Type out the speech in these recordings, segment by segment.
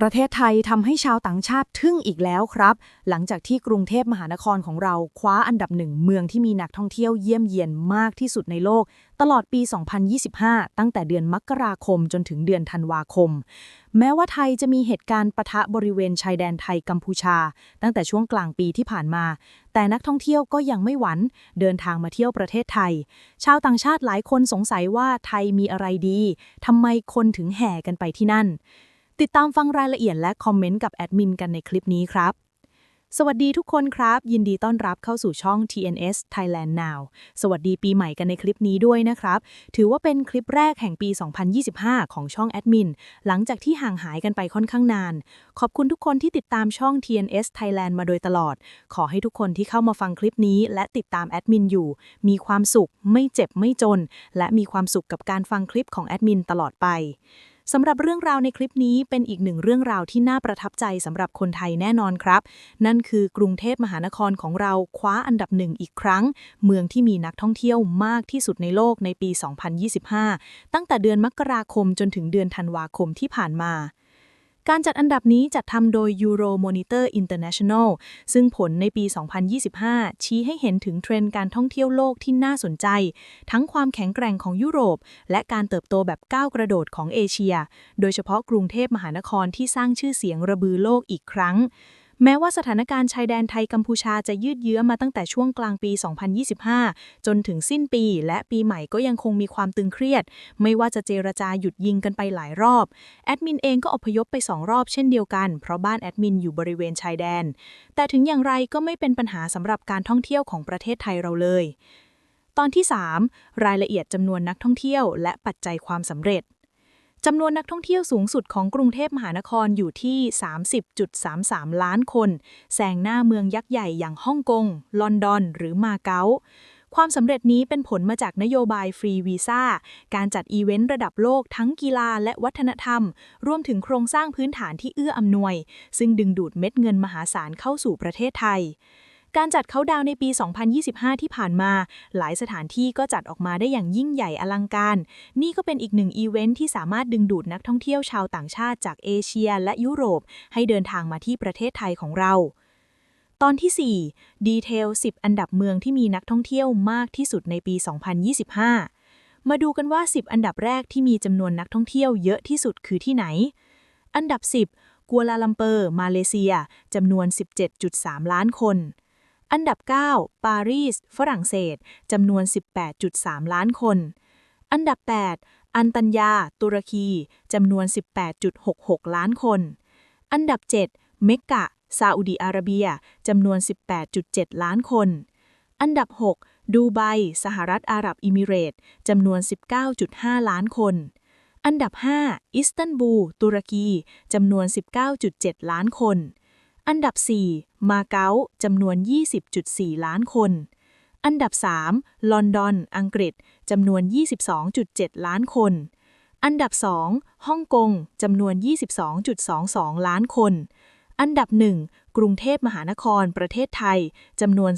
ประเทศไทยทำให้ชาวต่างชาติทึ่งอีกแล้วครับ หลังจากที่กรุงเทพมหานครของเราคว้าอันดับหนึ่งเมืองที่มีนักท่องเที่ยวเยี่ยมเยียนมากที่สุดในโลก ตลอดปี 2025 ตั้งแต่เดือนมกราคมจนถึงเดือนธันวาคม แม้ว่าไทยจะมีเหตุการณ์ปะทะบริเวณชายแดนไทยกัมพูชา ตั้งแต่ช่วงกลางปีที่ผ่านมา แต่นักท่องเที่ยวก็ยังไม่หวั่นเดินทางมาเที่ยวประเทศไทย ชาวต่างชาติหลายคนสงสัยว่าไทยมีอะไรดีทำไมคนถึงแห่กันไปที่นั่น ติดตามฟังรายละเอียดและคอมเมนต์กับแอดมินกันในคลิปนี้ครับ สวัสดีทุกคนครับ ยินดีต้อนรับเข้าสู่ช่อง TNS Thailand Now สวัสดีปีใหม่กันในคลิปนี้ด้วยนะครับ ถือว่าเป็นคลิปแรกแห่งปี 2025 ของช่องแอดมิน หลังจากที่ห่างหายกันไปค่อนข้างนาน ขอบคุณทุกคนที่ติดตามช่อง TNS Thailand มาโดยตลอด ขอให้ทุกคนที่เข้ามาฟังคลิปนี้ และติดตามแอดมินอยู่ มีความสุข ไม่เจ็บไม่จน และมีความสุขกับการฟังคลิปของแอดมินตลอดไป สำหรับเรื่องราวในคลิปนี้เป็นอีกหนึ่งเรื่องราวที่น่าประทับใจสำหรับคนไทยแน่นอนครับ นั่นคือกรุงเทพมหานครของเราคว้าอันดับหนึ่งอีกครั้ง เมืองที่มีนักท่องเที่ยวมากที่สุดในโลกในปี 2025 ตั้งแต่เดือนมกราคมจนถึงเดือนธันวาคมที่ผ่านมา การจัดอันดับนี้จัดทำโดย Euro Monitor International ซึ่งผลในปี 2025 ชี้ให้เห็นถึงเทรนด์การท่องเที่ยวโลกที่น่าสนใจ ทั้งความแข็งแกร่งของยุโรป และการเติบโตแบบก้าวกระโดดของเอเชีย โดยเฉพาะกรุงเทพมหานครที่สร้างชื่อเสียงระบือโลกอีกครั้ง แม้ว่าสถานการณ์ชายแดนไทยกัมพูชาจะยืดเยื้อมาตั้งแต่ช่วงกลางปี 2025 จนถึงสิ้นปี และปีใหม่ก็ยังคงมีความตึงเครียด ไม่ว่าจะเจรจาหยุดยิงกันไปหลายรอบ แอดมินเองก็อพยพไป 2 รอบเช่นเดียวกัน เพราะบ้านแอดมินอยู่บริเวณชายแดน แต่ถึงอย่างไรก็ไม่เป็นปัญหาสำหรับการท่องเที่ยวของประเทศไทยเราเลย ตอนที่ 3 รายละเอียดจำนวนนักท่องเที่ยว และปัจจัยความสำเร็จ จำนวนนักท่องเที่ยวสูงสุดของกรุงเทพมหานครอยู่ที่ 30.33 ล้านคนแซงหน้าเมืองยักษ์ใหญ่อย่างฮ่องกง ลอนดอน หรือมาเก๊าความสำเร็จนี้เป็นผลมาจากนโยบายฟรีวีซ่า การจัดอีเวนต์ระดับโลกทั้งกีฬาและวัฒนธรรม รวมถึงโครงสร้างพื้นฐานที่เอื้ออำนวย ซึ่งดึงดูดเม็ดเงินมหาศาลเข้าสู่ประเทศไทย การจัดเขาดาวในปี 2025 ที่ผ่านมา หลายสถานที่ก็จัดออกมาได้อย่างยิ่งใหญ่อลังการ นี่ก็เป็นอีกหนึ่งอีเวนท์ที่สามารถดึงดูดนักท่องเที่ยวชาวต่างชาติจากเอเชียและยุโรป ให้เดินทางมาที่ประเทศไทยของเรา ตอนที่ 4 ดีเทล 10 อันดับเมืองที่มีนักท่องเที่ยวมากที่สุดในปี 2025 มาดูกันว่า 10 อันดับแรกที่มีจำนวนนักท่องเที่ยวเยอะที่สุดคือที่ไหน อันดับ 10กัวลาลัมเปอร์ มาเลเซีย จำนวน 17.3 ล้านคน อันดับ 9 ปารีส ฝรั่งเศส จำนวน 18.3 ล้านคน อันดับ 8 อันตัญญา ตุรกี จำนวน 18.66 ล้านคน อันดับ 7 เมกกะซาอุดีอาระเบีย จำนวน 18.7 ล้านคน อันดับ 6 ดูไบ สหรัฐอาหรับอิมิเรตส์จำนวน 19.5 ล้านคน อันดับ 5 อิสตันบูล ตุรกี จำนวน 19.7 ล้านคน อันดับ 4 มาเก๊าจำนวน 20.4 ล้านคน อันดับ 3 ลอนดอน อังกฤษจำนวน 22.7 ล้านคน อันดับ 2 ฮ่องกงจำนวน 22.22 ล้านคน อันดับ 1 กรุงเทพมหานครประเทศไทยจำนวน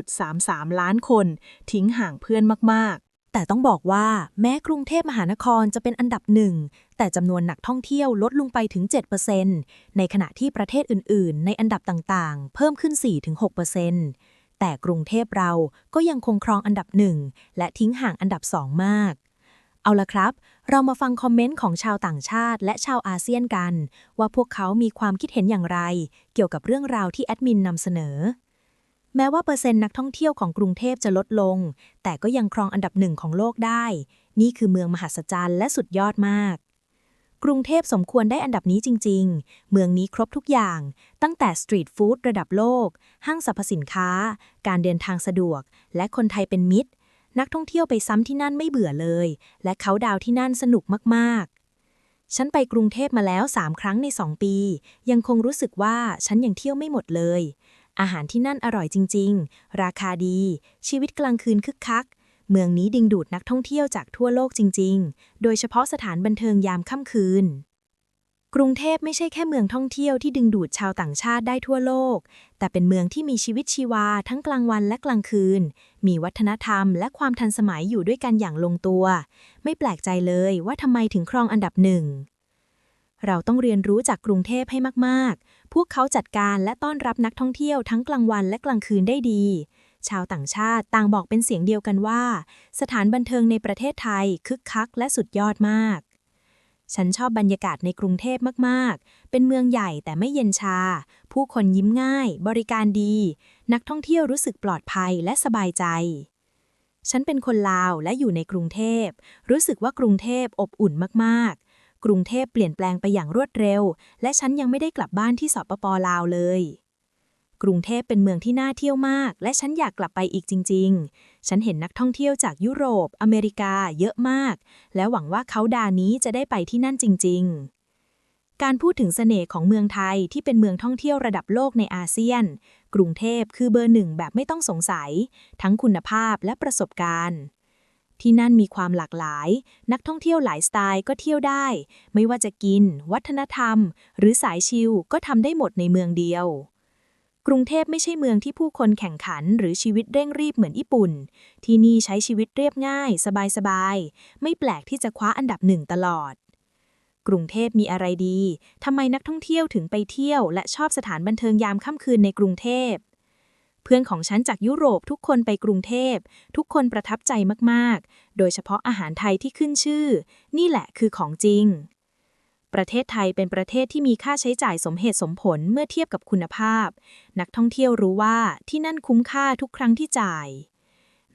30.33 ล้านคน ทิ้งห่างเพื่อนมาก แต่ต้องบอกว่าแม้กรุงเทพมหานครจะเป็นอันดับหนึ่ง แต่จำนวนนักท่องเที่ยวลดลงไปถึง 7%ในขณะที่ประเทศอื่น ๆ ในอันดับต่าง ๆ เพิ่มขึ้น 4-6%แต่กรุงเทพเราก็ยังคงครองอันดับหนึ่งและทิ้งห่างอันดับ2มาก เอาละครับ เรามาฟังคอมเมนต์ของชาวต่างชาติ และชาวอาเซียนกัน ว่าพวกเขามีความคิดเห็นอย่างไร เกี่ยวกับเรื่องราวที่แอดมินนำเสนอ แม้ว่าเปอร์เซ็นต์นักท่องเที่ยวของกรุงเทพจะลดลง แต่ก็ยังครองอันดับหนึ่งของโลกได้ นี่คือเมืองมหัศจรรย์และสุดยอดมาก กรุงเทพสมควรได้อันดับนี้จริง ๆ เมืองนี้ครบทุกอย่าง ตั้งแต่สตรีทฟู้ดระดับโลก ห้างสรรพสินค้า การเดินทางสะดวก และคนไทยเป็นมิตร นักท่องเที่ยวไปซ้ำที่นั่นไม่เบื่อเลย และเขาดาวที่นั่นสนุกมากๆฉันไปกรุงเทพมาแล้ว 3 ครั้งใน 2 ปี ยังคงรู้สึกว่าฉันยังเที่ยวไม่หมดเลย อาหารที่นั่นอร่อยจริง ๆ ราคาดี ชีวิตกลางคืนคึกคัก เมืองนี้ดึงดูดนักท่องเที่ยวจากทั่วโลกจริง ๆ โดยเฉพาะสถานบันเทิงยามค่ำคืน กรุงเทพไม่ใช่แค่เมืองท่องเที่ยวที่ดึงดูดชาวต่างชาติได้ทั่วโลก แต่เป็นเมืองที่มีชีวิตชีวาทั้งกลางวันและกลางคืน มีวัฒนธรรมและความทันสมัยอยู่ด้วยกันอย่างลงตัว ไม่แปลกใจเลยว่าทำไมถึงครองอันดับหนึ่ง เราต้องเรียนรู้จากกรุงเทพให้มาก ๆ พวกเขาจัดการและต้อนรับนักท่องเที่ยวทั้งกลางวันและกลางคืนได้ดี ชาวต่างชาติต่างบอกเป็นเสียงเดียวกันว่า สถานบันเทิงในประเทศไทยคึกคักและสุดยอดมาก ฉันชอบบรรยากาศในกรุงเทพมาก ๆ เป็นเมืองใหญ่แต่ไม่เย็นชา ผู้คนยิ้มง่าย บริการดี นักท่องเที่ยวรู้สึกปลอดภัยและสบายใจฉันเป็นคนลาวและอยู่ในกรุงเทพ รู้สึกว่ากรุงเทพอบอุ่นมากๆ กรุงเทพเปลี่ยนแปลงไปอย่างรวดเร็ว และฉันยังไม่ได้กลับบ้านที่สปปลาวเลย กรุงเทพเป็นเมืองที่น่าเที่ยวมาก และฉันอยากกลับไปอีกจริง ๆ ฉันเห็นนักท่องเที่ยวจากยุโรป อเมริกา เยอะมาก และหวังว่าเขาดานี้จะได้ไปที่นั่นจริง ๆการพูดถึงเสน่ห์ของเมืองไทยที่เป็นเมืองท่องเที่ยวระดับโลกในอาเซียน กรุงเทพคือเบอร์หนึ่งแบบไม่ต้องสงสัย ทั้งคุณภาพและประสบการณ์ ที่นั่นมีความหลากหลาย นักท่องเที่ยวหลายสไตล์ก็เที่ยวได้ ไม่ว่าจะกิน วัฒนธรรม หรือสายชิลก็ทำได้หมดในเมืองเดียว กรุงเทพไม่ใช่เมืองที่ผู้คนแข่งขันหรือชีวิตเร่งรีบเหมือนญี่ปุ่น ที่นี่ใช้ชีวิตเรียบง่าย สบายๆ ไม่แปลกที่จะคว้าอันดับหนึ่งตลอด กรุงเทพมีอะไรดี ทำไมนักท่องเที่ยวถึงไปเที่ยว และชอบสถานบันเทิงยามค่ำคืนในกรุงเทพ เพื่อนของฉันจากยุโรปทุกคนไปกรุงเทพ ทุกคนประทับใจมากๆ โดยเฉพาะอาหารไทยที่ขึ้นชื่อ นี่แหละคือของจริง ประเทศไทยเป็นประเทศที่มีค่าใช้จ่ายสมเหตุสมผลเมื่อเทียบกับคุณภาพ นักท่องเที่ยวรู้ว่าที่นั่นคุ้มค่าทุกครั้งที่จ่าย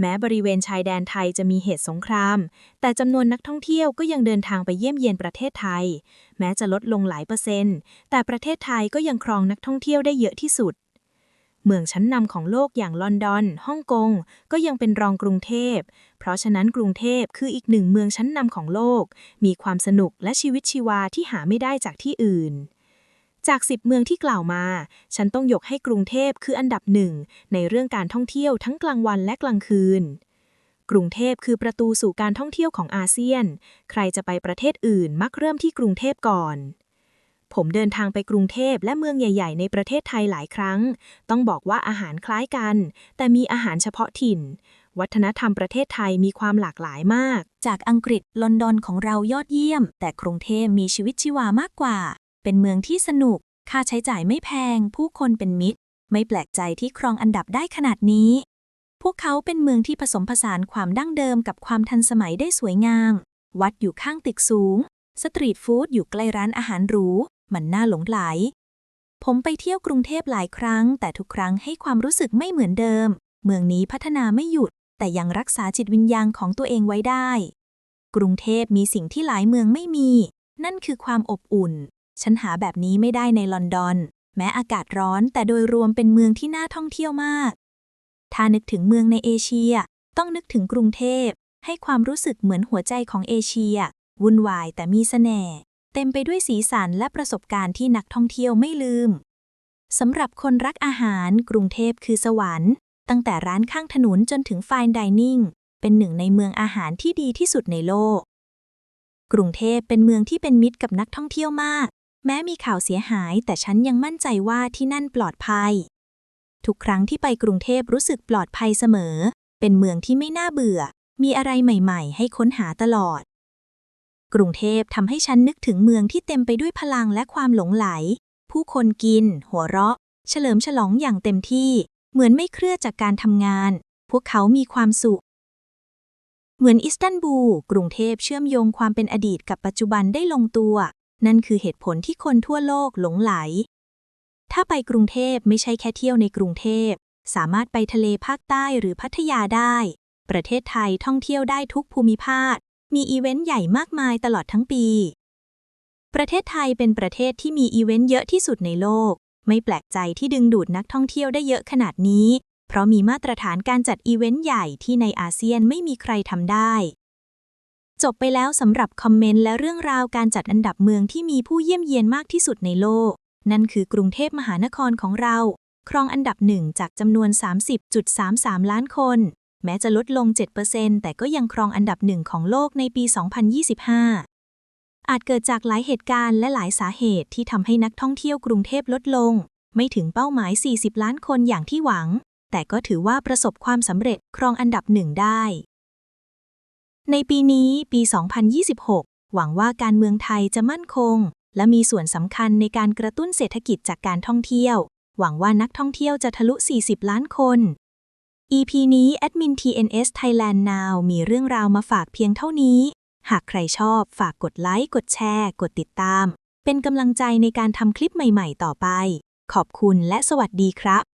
แม้บริเวณชายแดนไทยจะมีเหตุสงคราม แต่จำนวนนักท่องเที่ยวก็ยังเดินทางไปเยี่ยมเยียนประเทศไทย แม้จะลดลงหลายเปอร์เซ็นต์ แต่ประเทศไทยก็ยังครองนักท่องเที่ยวได้เยอะที่สุด เมืองชั้นนำของโลกอย่างลอนดอน ฮ่องกง ก็ยังเป็นรองกรุงเทพ เพราะฉะนั้นกรุงเทพคืออีกหนึ่งเมืองชั้นนำของโลก มีความสนุกและชีวิตชีวาที่หาไม่ได้จากที่อื่น จาก10เมืองที่กล่าวมา ฉันต้องยกให้กรุงเทพคืออันดับหนึ่งในเรื่องการท่องเที่ยวทั้งกลางวันและกลางคืนกรุงเทพคือประตูสู่การท่องเที่ยวของอาเซียน ใครจะไปประเทศอื่นมักเริ่มที่กรุงเทพก่อน ผมเดินทางไปกรุงเทพและเมืองใหญ่ ๆ ในประเทศไทยหลายครั้ง ต้องบอกว่าอาหารคล้ายกัน แต่มีอาหารเฉพาะถิ่น วัฒนธรรมประเทศไทยมีความหลากหลายมาก จากอังกฤษลอนดอนของเรายอดเยี่ยม แต่กรุงเทพมีชีวิตชีวามากกว่า เป็นเมืองที่สนุก ค่าใช้จ่ายไม่แพง ผู้คนเป็นมิตร ไม่แปลกใจที่ครองอันดับได้ขนาดนี้ พวกเขาเป็นเมืองที่ผสมผสานความดั้งเดิมกับความทันสมัยได้สวยงาม วัดอยู่ข้างตึกสูงสตรีทฟู้ดอยู่ใกล้ร้านอาหารหรู มันน่าหลงไหล ผมไปเที่ยวกรุงเทพหลายครั้ง แต่ทุกครั้งให้ความรู้สึกไม่เหมือนเดิม เมืองนี้พัฒนาไม่หยุด แต่ยังรักษาจิตวิญญาณของตัวเองไว้ได้ กรุงเทพมีสิ่งที่หลายเมืองไม่มี นั่นคือความอบอุ่น ฉันหาแบบนี้ไม่ได้ในลอนดอน แม้อากาศร้อนแต่โดยรวมเป็นเมืองที่น่าท่องเที่ยวมาก ถ้านึกถึงเมืองในเอเชีย ต้องนึกถึงกรุงเทพให้ความรู้สึกเหมือนหัวใจของเอเชีย วุ่นวายแต่มีเสน่ห์ เต็มไปด้วยสีสันและประสบการณ์ที่นักท่องเที่ยวไม่ลืม สำหรับคนรักอาหารกรุงเทพคือสวรรค์ ตั้งแต่ร้านข้างถนนจนถึงไฟน์ไดนิ่งเป็นหนึ่งในเมืองอาหารที่ดีที่สุดในโลก กรุงเทพเป็นเมืองที่เป็นมิตรกับนักท่องเที่ยวมาก แม้มีข่าวเสียหายแต่ฉันยังมั่นใจว่าที่นั่นปลอดภัย ทุกครั้งที่ไปกรุงเทพรู้สึกปลอดภัยเสมอ เป็นเมืองที่ไม่น่าเบื่อ มีอะไรใหม่ ๆ ให้ค้นหาตลอด กรุงเทพทำให้ฉันนึกถึงเมืองที่เต็มไปด้วยพลังและความหลงไหล ผู้คนกิน หัวเราะ เฉลิมฉลองอย่างเต็มที่ เหมือนไม่เครียดจากการทำงาน พวกเขามีความสุข เหมือนอิสตันบูลกรุงเทพเชื่อมโยงความเป็นอดีตกับปัจจุบันได้ลงตัว นั่นคือเหตุผลที่คนทั่วโลกหลงไหล ถ้าไปกรุงเทพไม่ใช่แค่เที่ยวในกรุงเทพ สามารถไปทะเลภาคใต้หรือพัทยาได้ ประเทศไทยท่องเที่ยวได้ทุกภูมิภาค มีอีเวนต์ใหญ่มากมายตลอดทั้งปี ประเทศไทยเป็นประเทศที่มีอีเวนต์เยอะที่สุดในโลก ไม่แปลกใจที่ดึงดูดนักท่องเที่ยวได้เยอะขนาดนี้ เพราะมีมาตรฐานการจัดอีเวนต์ใหญ่ที่ในอาเซียนไม่มีใครทำได้ จบไปแล้วสำหรับคอมเมนต์และเรื่องราวการจัดอันดับเมืองที่มีผู้เยี่ยมเยียนมากที่สุดในโลก นั่นคือกรุงเทพมหานครของเรา ครองอันดับหนึ่งจากจำนวน 30.33 ล้านคน แม้จะลดลง 7%แต่ก็ยังครองอันดับหนึ่งของโลกในปี 2025 อาจเกิดจากหลายเหตุการณ์และหลายสาเหตุที่ทำให้นักท่องเที่ยวกรุงเทพลดลง ไม่ถึงเป้าหมาย 40 ล้านคนอย่างที่หวัง แต่ก็ถือว่าประสบความสำเร็จครองอันดับหนึ่งได้ ในปีนี้ปี 2026 หวังว่าการเมืองไทยจะมั่นคง และมีส่วนสำคัญในการกระตุ้นเศรษฐกิจจากการท่องเที่ยว หวังว่านักท่องเที่ยวจะทะลุ 40 ล้านคน EP นี้แอดมิน TNS Thailand Now มีเรื่องราวมาฝากเพียงเท่านี้ หากใครชอบฝากกดไลค์ กดแชร์ กดติดตาม เป็นกำลังใจในการทำคลิปใหม่ๆ ต่อไป ขอบคุณและสวัสดีครับ